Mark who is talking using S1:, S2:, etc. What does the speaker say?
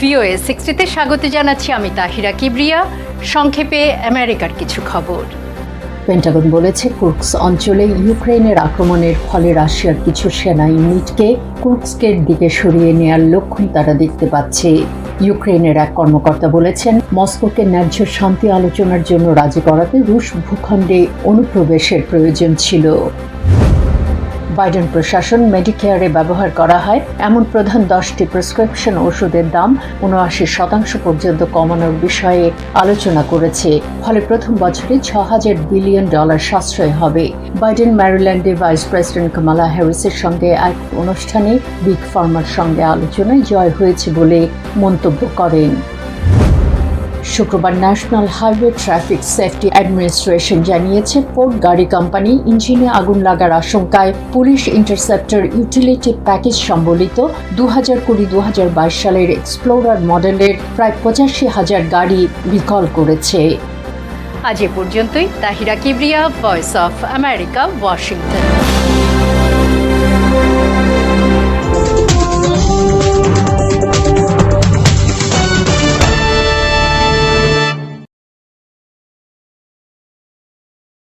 S1: VOA সিক্সটিতে স্বাগত জানাচ্ছি আমি তাহিরা কিবরিয়া। সংক্ষেপে আমেরিকার কিছু খবর।
S2: পেন্টাগন বলেছে কুর্কস অঞ্চলে ইউক্রেনের আক্রমণের ফলে রাশিয়ার কিছু সেনা ইউনিটকে কুর্কস্কের দিকে সরিয়ে নেয়ার লক্ষণ তারা দেখতে পাচ্ছে। ইউক্রেনের এক কর্মকর্তা বলেছেন, মস্কোকে ন্যায্য শান্তি আলোচনার জন্য রাজি করাতে রুশ ভূখণ্ডে অনুপ্রবেশের প্রয়োজন ছিল। বাইডেন প্রশাসন মেডিকেয়ারে ব্যবহার করা হয়। এমন প্রধান দশটি প্রেসক্রিপশন ওষুধের দাম উনআশি শতাংশ পর্যন্ত কমানোর বিষয়ে আলোচনা করেছে। ফলে প্রথম বছরে ছ হাজার বিলিয়ন ডলার সাশ্রয় হবে। বাইডেন ম্যারিল্যান্ডে ভাইস প্রেসিডেন্ট কামালা হ্যারিসের সঙ্গে এক অনুষ্ঠানে বিগ ফার্মার সঙ্গে আলোচনায় জয় হয়েছে বলে মন্তব্য করেন। শুক্রবার National Highway Traffic Safety Administration জানিয়েছে, পোর্ট গাড়ি কোম্পানি ইঞ্জিনে আগুন লাগার আশঙ্কায় পুলিশ ইন্টারসেপ্টর ইউটিলিটি প্যাকেজ সম্বলিত দু হাজার কুড়ি দু হাজার বাইশ সালের এক্সপ্লোরার মডেলের প্রায় পঁচাশি হাজার গাড়ি রিকল করেছে।
S1: আজ এ পর্যন্তই। Tahira Kibria Voice of America Washington